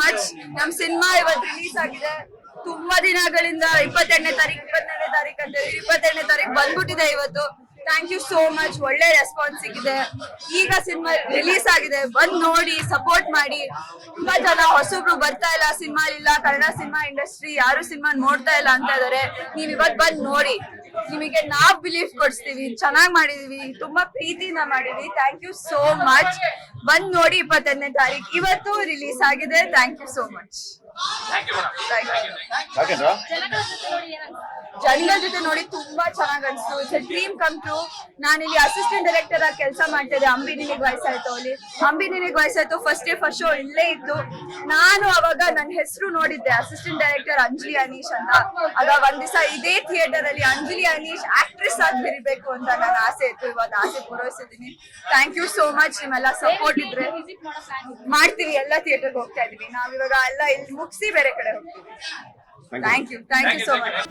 Much ನಮ್ cinema ಇವತ್ತು release ಆಗಿದೆ. ತುಂಬಾ ದಿನಗಳಿಂದ ಇಪ್ಪತ್ತೆರಡನೇ ತಾರೀಕು ಇಪ್ಪತ್ತೆರಡನೇ ತಾರೀಕು ಅಂತ ಹೇಳಿ ಇಪ್ಪತ್ತೆರಡನೇ ತಾರೀಕು ಬಂದ್ಬಿಟ್ಟಿದೆ ಇವತ್ತು. ಥ್ಯಾಂಕ್ ಯು ಸೋ ಮಚ್ ಒಳ್ಳೆ ರೆಸ್ಪಾನ್ಸ್ ಸಿಕ್ಕಿದೆ. ಈಗ ಸಿನಿಮಾ ರಿಲೀಸ್ ಆಗಿದೆ. ಬಂದ್ ನೋಡಿ ಸಪೋರ್ಟ್ ಮಾಡಿ. ತುಂಬಾ ಜನ ಹೊಸಬ್ರು ಬರ್ತಾ ಇಲ್ಲ. ಸಿನಿಮಾ ಇಲ್ಲ. ಕನ್ನಡ ಸಿನಿಮಾ ಇಂಡಸ್ಟ್ರಿ ಯಾರು ಸಿನಿಮಾ ನೋಡ್ತಾ ಇಲ್ಲ ಅಂತ ಇದಾರೆ. ನೀವ್ ಇವತ್ ಬಂದ್ ನೋಡಿ. ನಿಮಗೆ ನಾವ್ ಬಿಲೀಫ್ ಕೊಡ್ಸ್ತೀವಿ. ಚೆನ್ನಾಗ್ ಮಾಡಿದೀವಿ. ತುಂಬಾ ಪ್ರೀತಿಯಿಂದ ಮಾಡಿದೀವಿ. ಥ್ಯಾಂಕ್ ಯು ಸೋ ಮಚ್ ಬಂದ್ ನೋಡಿ ಇಪ್ಪತ್ತೆರಡನೇ ತಾರೀಕು ಇವತ್ತು ರಿಲೀಸ್ ಆಗಿದೆ. Thank you so much thank you ಯಾಕೆಂದ್ರ ಜನಗಳ ಜೊತೆ ನೋಡಿ ತುಂಬಾ ಚೆನ್ನಾಗ್ ಅನ್ಸ್ತು. ಇಟ್ಸ್ ಡ್ರೀಮ್ ಕಮ್ ಟ್ರೂ ನಾನು ಇಲ್ಲಿ ಅಸಿಸ್ಟೆಂಟ್ ಡೈರೆಕ್ಟರ್ ಆಗಿ ಕೆಲಸ ಮಾಡ್ತಿದ್ದೆ ಅಂಬಿ ನಿನಗೆ ವಯಸ್ಸಾಯ್ತು ಅಲ್ಲಿ. ಅಂಬಿ ನಿನಗೆ ವಯಸ್ಸಾಯ್ತು ಫಸ್ಟ್ ಡೇ ಫಸ್ಟ್ ಶೋ ಇಲ್ಲೇ ಇತ್ತು. ನಾನು ಅವಾಗ ನನ್ನ ಹೆಸರು ನೋಡಿದ್ದೆ. ಅಸಿಸ್ಟೆಂಟ್ ಡೈರೆಕ್ಟರ್ ಅಂಜಲಿ ಅನೀಶ್ ಅಂತ. ಆಗ ಒಂದ್ ದಿವಸ ಇದೇ ಥಿಯೇಟರ್ ಅಲ್ಲಿ ಅಂಜಲಿ ಅನೀಶ್ ಆಕ್ಟ್ರೆಸ್ ಆಗಿ ಬಿರಿಬೇಕು ಅಂತ ನನ್ನ ಆಸೆ ಇತ್ತು. ಇವತ್ತು ಆಸೆ ಪೂರೈಸಿದೀನಿ. ಥ್ಯಾಂಕ್ ಯು ಸೋ ಮಚ್ ನಿಮ್ಮೆಲ್ಲ ಸಪೋರ್ಟ್ ಇದ್ರೆ ಮಾಡ್ತೀವಿ. ಎಲ್ಲ ಥಿಯೇಟರ್ಗೆ ಹೋಗ್ತಾ ಇದೀವಿ. ನಾವಿವಾಗ ಎಲ್ಲ ಇಲ್ಲಿ ಮುಗಿಸಿ ಬೇರೆ ಕಡೆ ಹೋಗ್ತೀವಿ. Thank you thank you so much